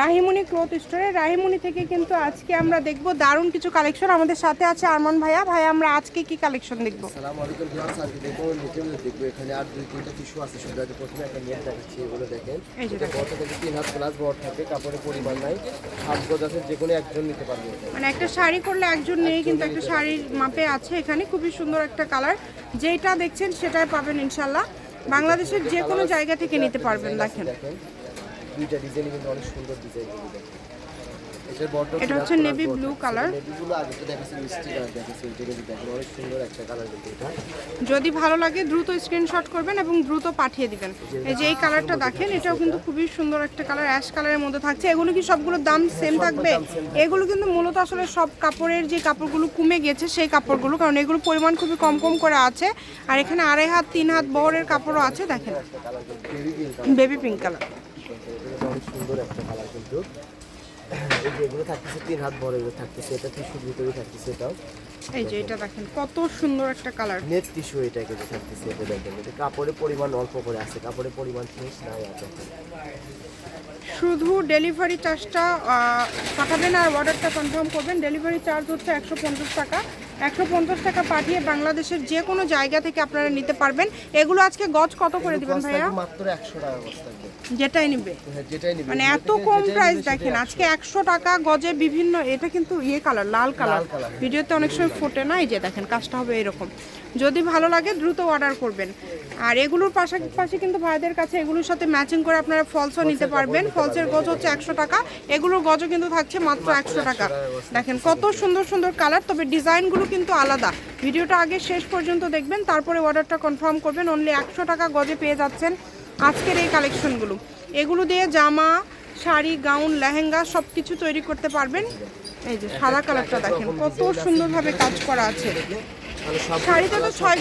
Rahimoni cloth স্টোরে। রাহিমুনি থেকে কিন্তু আজকে আমরা দেখব দারুণ কিছু কালেকশন আমাদের সাথে আছে আরমান ভাইয়া। ভাইয়া আমরা আজকে কি কালেকশন দেখব? সালাম আলাইকুম ভিউয়ার্স আজকে দেখো নিচে মধ্যে দেখব। এখানে আর দুই তিনটা টিস্যু আছে আজকে প্রথমে একটা নেট দেখাচ্ছি এগুলো দেখেন। এটা থেকে তিন হাত প্লাস বড় থাকে কাপড়ের পরিমাণ নাই। হাত গজ আছে যে কোনো একজন নিতে পারবে। মানে একটা শাড়ি করলে একজন নেই কিন্তু একটা শাড়ির মাপে আছে এখানে খুবই সুন্দর একটা কালার যেটা দেখছেন সেটাই পাবেন ইনশাল্লাহ বাংলাদেশের যে কোনো জায়গা থেকে নিতে পারবেন দেখেন। দুইটা ডিজাইন কিন্তু অনেক সুন্দর ডিজাইন দেখেন এটার বড়টা এটা হচ্ছে blue color। নেভিগুলো আগে তো দেখাচ্ছি মিষ্টি কালার দেখাচ্ছি এটা কিন্তু দেখেন অনেক সুন্দর একটা কালার কিন্তু এটা। যদি ভালো লাগে দ্রুত স্ক্রিনশট করবেন এবং দ্রুত পাঠিয়ে দিবেন। এই যে এই কালারটা দেখেন এটাও কিন্তু খুবই সুন্দর একটা কালার অ্যাশ কালারের মধ্যে থাকছে। এগুলো কি সবগুলোর দাম সেম থাকবে? এগুলো কিন্তু মূলত আসলে সব কাপড়ের যে কাপড়গুলো কমে গেছে সেই কাপড়গুলো কারণ এগুলো পরিমাণ খুবই কম কম করে আছে। আর এখানে আড়াই হাত তিন হাত বহরের কাপড়ও আছে দেখেন। কালার কিন্তু বেবি পিঙ্ক কালার অনেক সুন্দর একটা কালার কিন্তু। এই যে এগুলো থাকতেছে তিন হাত বড় এগুলো থাকতেছে এটা টিস্যুর ভিতরে থাকতেছে এটাও। এই যে এটা দেখেন কত সুন্দর একটা কালার। নেট টিস্যু এটা কিন্তু থাকতেছে এটা দেখেন। এটা কাপড়ের পরিমাণ অল্প করে আছে কাপড়ের পরিমাণ বেশ নাই আছে শুধু ডেলিভারি চার্জটা পাঠাবেন আর অর্ডারটা কনফার্ম করবেন। ডেলিভারি চার্জ হচ্ছে একশো পঞ্চাশ টাকা। একশো পঞ্চাশ টাকা পাঠিয়ে বাংলাদেশের যে কোনো জায়গা থেকে আপনারা নিতে পারবেন। এগুলো আজকে গজ কত করে দিবেন ভাইয়া? মাত্র একশো টাকা যেটাই নিবে। হ্যাঁ, যেটাই নিবে। মানে এত কম প্রাইস দেখেন আজকে একশো টাকা গজে বিভিন্ন এটা কিন্তু ইয়ে কালার লাল কালার লাল কালার। ভিডিওতে অনেক সময় ফোটে না এই যে দেখেন কাজটা হবে এরকম। যদি ভালো লাগে দ্রুত অর্ডার করবেন। আর এগুলোর পাশাপাশি কিন্তু ভাইদের কাছে এগুলোর সাথে ম্যাচিং করে আপনারা ফলসও নিতে পারবেন। ফলসের গজ হচ্ছে একশো টাকা এগুলোর গজও কিন্তু থাকছে মাত্র একশো টাকা। দেখেন কত সুন্দর সুন্দর কালার তবে ডিজাইনগুলো কিন্তু আলাদা। ভিডিওটা আগে শেষ পর্যন্ত দেখবেন তারপরে অর্ডারটা কনফার্ম করবেন। অনলি একশো টাকা গজে পেয়ে যাচ্ছেন আজকের এই কালেকশনগুলো এগুলো দিয়ে জামা শাড়ি গাউন লেহেঙ্গা সব কিছু তৈরি করতে পারবেন। এই যে সাদা কালারটা দেখেন কত সুন্দরভাবে কাজ করা আছে। শাড়িতে তো ছয়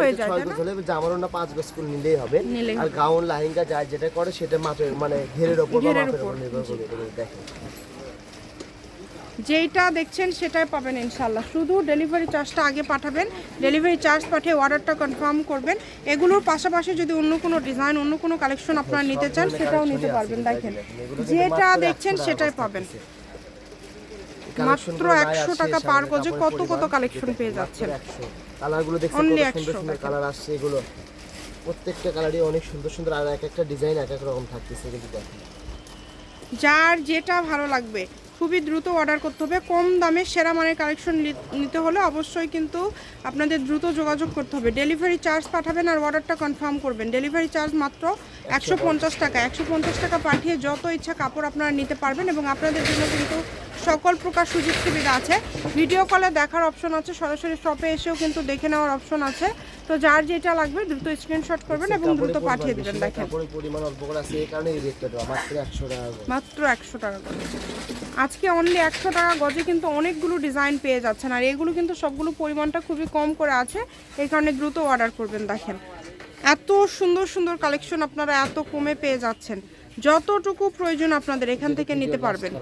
হয়ে যায় ছয় তাই না? জামারও না পাঁচ বছর নিলেই হবে। আর গাউন লাহেঙ্গা যা যেটা করে সেটা মাত্র মানে ঘেরের ওপর বা মাপের উপর, উপর নির্ভর করে দেখেন। যেইটা দেখছেন সেটাই পাবেন ইনশাল্লাহ শুধু ডেলিভারি চার্জটা আগে পাঠাবেন ডেলিভারি চার্জ পাঠিয়ে অর্ডারটা কনফার্ম করবেন। এগুলোর পাশাপাশি যদি অন্য কোনো ডিজাইন অন্য কোনো কালেকশন আপনারা নিতে চান সেটাও নিতে পারবেন। দেখেন যেটা দেখছেন সেটাই পাবেন। মাত্র একশো টাকা পার গজে কত কত কালেকশন পেয়ে যাচ্ছেন। কালারগুলো দেখছেন সুন্দর সুন্দর কালার আসছে এগুলো। প্রত্যেকটা কালারই অনেক সুন্দর সুন্দর আর এক একটা ডিজাইন এক এক রকম থাকতেছে কিন্তু দেখেন। যার যেটা ভালো লাগবে খুবই দ্রুত অর্ডার করতে হবে। কম দামে সেরা মানের কালেকশন নিতে হলে অবশ্যই কিন্তু আপনাদের দ্রুত যোগাযোগ করতে হবে। ডেলিভারি চার্জ পাঠাবেন আর অর্ডারটা কনফার্ম করবেন। ডেলিভারি চার্জ মাত্র একশো পঞ্চাশ টাকা। একশো পঞ্চাশ টাকা পাঠিয়ে যত ইচ্ছা কাপড় আপনারা নিতে পারবেন এবং আপনাদের জন্য কিন্তু সকল প্রকার সুযোগ সুবিধা আছে। ভিডিও কলে দেখার অপশন আছে। সরাসরি শপে এসেও কিন্তু দেখে নেওয়ার অপশন আছে। তো যার যেটা লাগবে দ্রুত স্ক্রিনশট করবেন এবং দ্রুত পাঠিয়ে দেবেন দেখেন। কাপড়ের পরিমাণ অল্প করে আছে এই কারণে এই রেটটা দেওয়া মাত্র একশো টাকা মাত্র একশো টাকা করে। আজকে অনলি একশো টাকা গজে কিন্তু অনেকগুলো ডিজাইন পেয়ে যাচ্ছেন। আর এগুলো কিন্তু সবগুলো পরিমাণটা খুবই কম করে আছে। এই কারণে দ্রুত অর্ডার করবেন দেখেন। এত সুন্দর সুন্দর কালেকশন আপনারা এত কমে পেয়ে যাচ্ছেন। যতটুকু প্রয়োজন আপনাদের এখান থেকে নিতে পারবেন।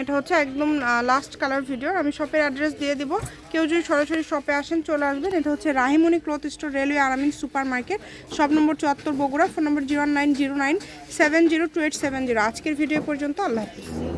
এটা হচ্ছে একদম লাস্ট কালার ভিডিও আমি শপের অ্যাড্রেস দিয়ে দিব। কেউ যদি সরাসরি শপে আসেন চলে আসবেন। এটা হচ্ছে Rahimoni cloth store railway Aramin super market shop number চুয়াত্তর Bogura phone number zero nine zero nine seven zero two eight seven zero আজকের ভিডিও পর্যন্ত আল্লাহ হাফিজ।